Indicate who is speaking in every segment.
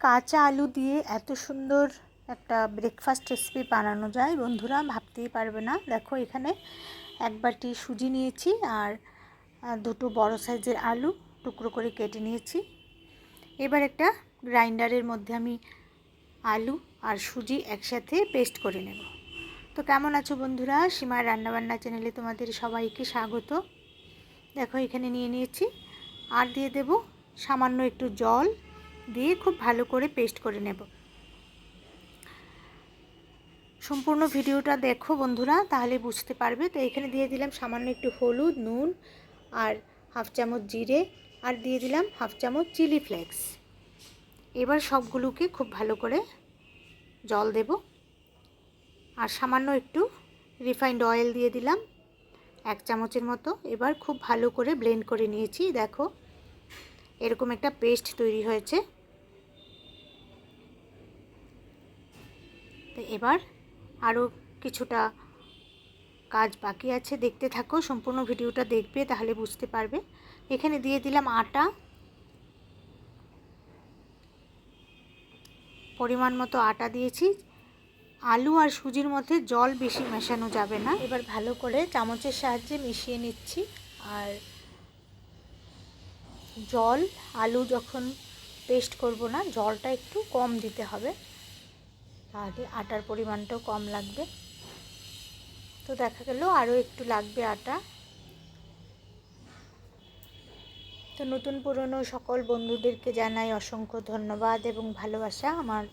Speaker 1: কাঁচা আলু দিয়ে এত সুন্দর একটা ব্রেকফাস্ট রেসিপি বানানো যায়, বন্ধুরা ভাবতেই পারবে না। দেখো এখানে এক বাটি সুজি নিয়েছি আর দুটো বড় সাইজের আলু টুকরো করে কেটে নিয়েছি। এবার একটা গ্রাইন্ডারের মধ্যে আমি আলু আর সুজি একসাথে পেস্ট করে নেব। তো কেমন আছো বন্ধুরা? সীমার রান্নাবান্না চ্যানেলে তোমাদের সবাইকে স্বাগত। দেখো এখানে নিয়ে নিয়েছি। আর দিয়ে দেব সামান্য একটু জল। দিয়ে খুব ভালো করে পেস্ট করে নেব। সম্পূর্ণ ভিডিওটা দেখো বন্ধুরা, তাহলে বুঝতে পারবে। তো এখানে দিয়ে দিলাম সামান্য একটু হলুদ, নুন আর হাফ চামচ জিরে আর দিয়ে দিলাম হাফ চামচ চিলি ফ্লেক্স। এবার সবগুলোকে খুব ভালো করে জল দেব আর সামান্য একটু রিফাইন্ড অয়েল দিয়ে দিলাম এক চামচের মতো। এবার খুব ভালো করে ব্লেন্ড করে নিয়েছি। দেখো, এরকম একটা পেস্ট তৈরি হয়েছে। তো এবার আরও কিছুটা কাজ বাকি আছে। দেখতে থাকো, সম্পূর্ণ ভিডিওটা দেখবে, তাহলে বুঝতে পারবে। এখানে দিয়ে দিলাম আটা। পরিমাণ মতো আটা দিয়েছি। আলু আর সুজির মধ্যে জল বেশি মেশানো যাবে না। এবার ভালো করে চামচের সাহায্যে মিশিয়ে নিচ্ছি। আর জল, আলু যখন পেস্ট করব না, জলটা একটু কম দিতে হবে। তাহলে আটার পরিমাণটাও কম লাগবে। তো দেখা গেল আরও একটু লাগবে আটা। তো নতুন পুরনো সকল বন্ধুদেরকে জানাই অসংখ্য ধন্যবাদ এবং ভালোবাসা আমার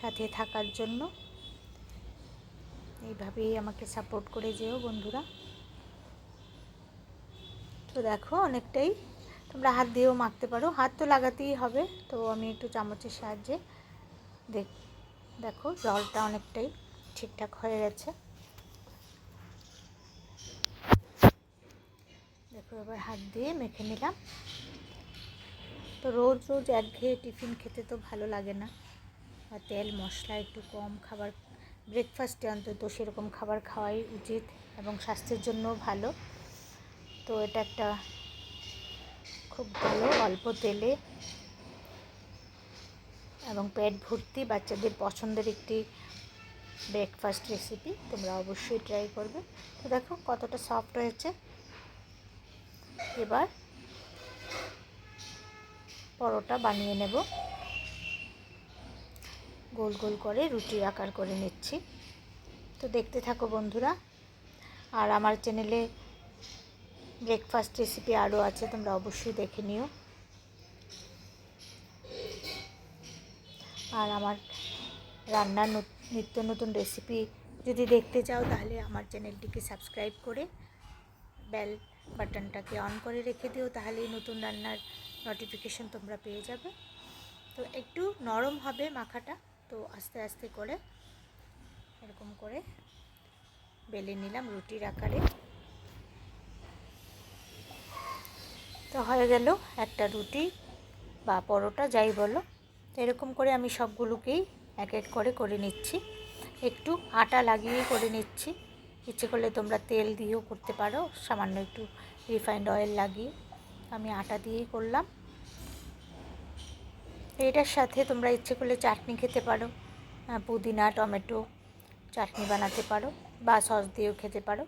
Speaker 1: সাথে থাকার জন্য। এইভাবেই আমাকে সাপোর্ট করে যেও বন্ধুরা। তো দেখো অনেকটাই তোমরা হাত দিয়েও মাখতে পারো। হাত তো লাগাতেই হবে, তো আমি একটু চামচের সাহায্যে দেখ দেখো, জলটা অনেকটাই ঠিকঠাক হয়ে গেছে। দেখো, এবার হাত দিয়ে মেখে নিলাম। তো রোজ রোজ একঘেয়ে টিফিন খেতে তো ভালো লাগে না। বা তেল, মশলা, একটু কম খাবার ব্রেকফাস্টে অন্তত সেরকম খাবার খাওয়াই উচিত এবং স্বাস্থ্যের জন্যও ভালো। তো এটা একটা খুব ভালো অল্প তেলে এবং পেট ভর্তি বাচ্চাদের পছন্দের একটি ব্রেকফাস্ট রেসিপি তোমরা অবশ্যই ট্রাই করবে। তো দেখো কতটা সফট হয়েছে। এবার পরোটা বানিয়ে নেব। গোল গোল করে রুটির আকার করে নিচ্ছি। তো দেখতে থাকো বন্ধুরা, আর আমার চ্যানেলে ব্রেকফাস্ট রেসিপি আরও আছে, তোমরা অবশ্যই দেখে নিও। আর আমার রান্নার নিত্য নতুন রেসিপি যদি দেখতে চাও তাহলে আমার চ্যানেলটিকে সাবস্ক্রাইব করে বেল বাটনটাকে অন করে রেখে দিও, তাহলেই নতুন রান্নার নোটিফিকেশন তোমরা পেয়ে যাবে। তো একটু নরম হবে মাখাটা, তো আস্তে আস্তে করে এরকম করে বেলে নিলাম রুটির আকারে। তো হয়ে গেল একটা রুটি বা পরোটা, যাই বলো। তো এরকম করে আমি সবগুলোকেই এক এক করে করে নিচ্ছি। একটু আটা লাগিয়ে করে নিচ্ছি। ইচ্ছে করলে তোমরা তেল দিয়েও করতে পারো, সামান্য একটু রিফাইন্ড অয়েল লাগিয়ে আমি আটা দিয়েই করলাম। এটার সাথে তোমরা ইচ্ছে করলে চাটনি খেতে পারো পুদিনা, টমেটো চাটনি বানাতে পারো বা সস দিয়েও খেতে পারো।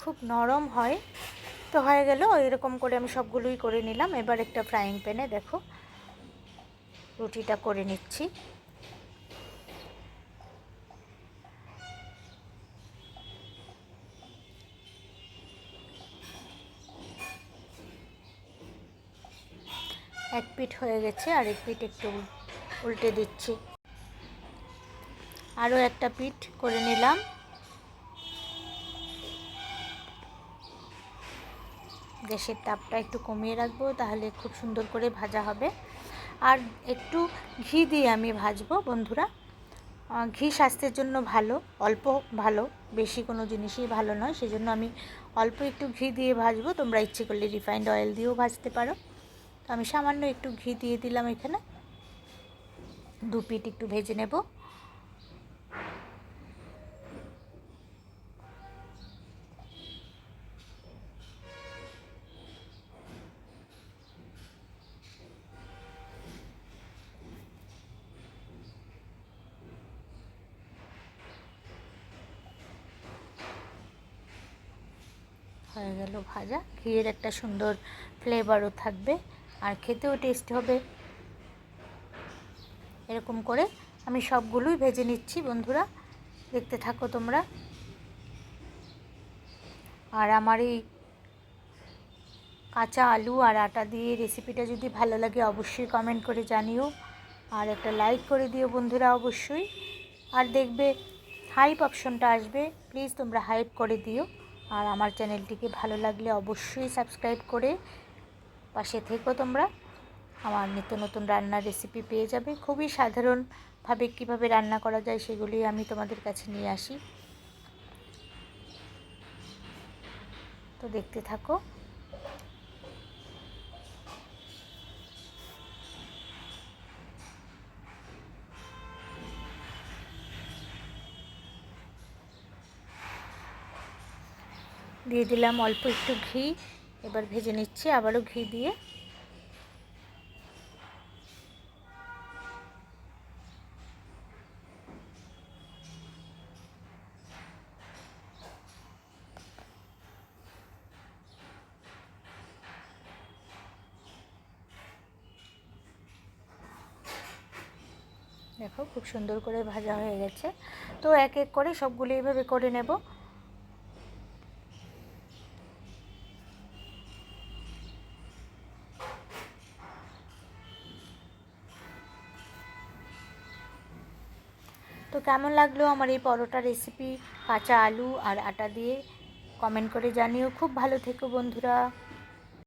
Speaker 1: খুব নরম হয় তো হয়ে গেল, এরকম করে আমি সবগুলোই করে নিলাম। এবার একটা ফ্রাইং প্যানে দেখো, রুটিটা করে নিচ্ছি। এক পিঠ হয়ে গেছে, আর এক পিঠ একটু উল্টে দিচ্ছি। আরও একটা পিঠ করে নিলাম। গ্যাসের তাপটা একটু কমিয়ে রাখব, তাহলে খুব সুন্দর করে ভাজা হবে। আর একটু ঘি দিয়ে আমি ভাজবো, বন্ধুরা। ঘি স্বাস্থ্যের জন্য ভালো, অল্প ভালো, বেশি কোনো জিনিসই ভালো নয়, সেজন্য আমি অল্প একটু ঘি দিয়ে ভাজবো। তোমরা ইচ্ছে করলে রিফাইন্ড অয়েল দিয়েও ভাজতে পারো। তো আমি সামান্য একটু ঘি দিয়ে দিলাম এখানে। দু পিট একটু ভেজে নেব। হয়ে গেল ভাজা। ঘিয়ের একটা সুন্দর ফ্লেভারও থাকবে আর খেতেও টেস্ট হবে। এরকম করে আমি সবগুলোই ভেজে নিচ্ছি বন্ধুরা। দেখতে থাকো তোমরা। আর আমার এই কাঁচা আলু আর আটা দিয়ে রেসিপিটা যদি ভালো লাগে অবশ্যই কমেন্ট করে জানিও। আর একটা লাইক করে দিও বন্ধুরা অবশ্যই। আর দেখবে হাইপ অপশনটা আসবে। প্লিজ তোমরা হাইপ করে দিও। আর আমার চ্যানেলটিকে ভালো লাগলে অবশ্যই সাবস্ক্রাইব করে পাশে থেকো তোমরা। আমার নিত্য নতুন রান্নার রেসিপি পেয়ে যাবে। খুবই সাধারণভাবে কীভাবে রান্না করা যায় সেগুলি আমি তোমাদের কাছে নিয়ে আসি। তো দেখতে থাকো। দিয়ে দিলাম অল্প একটু ঘি। এবার ভেজে নিচ্ছি, আবারও ঘি দিয়ে। দেখো, খুব সুন্দর করে ভাজা হয়ে গেছে। তো এক এক করে সবগুলো এইভাবে করে নেব। তো কেমন লাগল আমার এই পরোটা রেসিপি কাঁচা আলু আর আটা দিয়ে কমেন্ট করে জানিও। খুব ভালো থেকো বন্ধুরা।